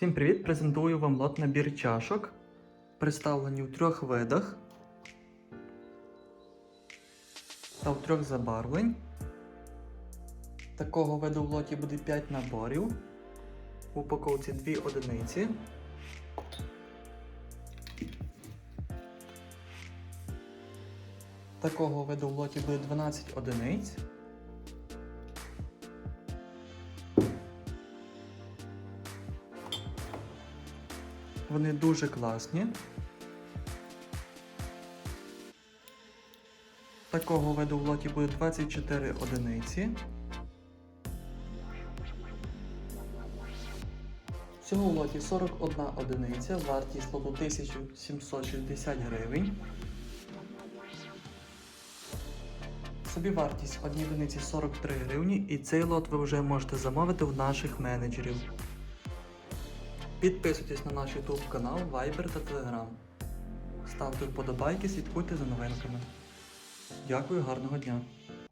Всім привіт! Презентую вам лот набір чашок, представлені у трьох видах та у трьох забарвлень. Такого виду в лоті буде 5 наборів. В упаковці 2 одиниці. Такого виду в лоті буде 12 одиниць. Вони дуже класні. Такого виду в лоті буде 24 одиниці. Всього в лоті 41 одиниця, вартість лоту 1760 гривень. Собівартість однієї одиниці 43 гривні і цей лот ви вже можете замовити в наших менеджерів. Підписуйтесь на наш YouTube канал, Viber та Telegram. Ставте вподобайки, слідкуйте за новинками. Дякую, гарного дня!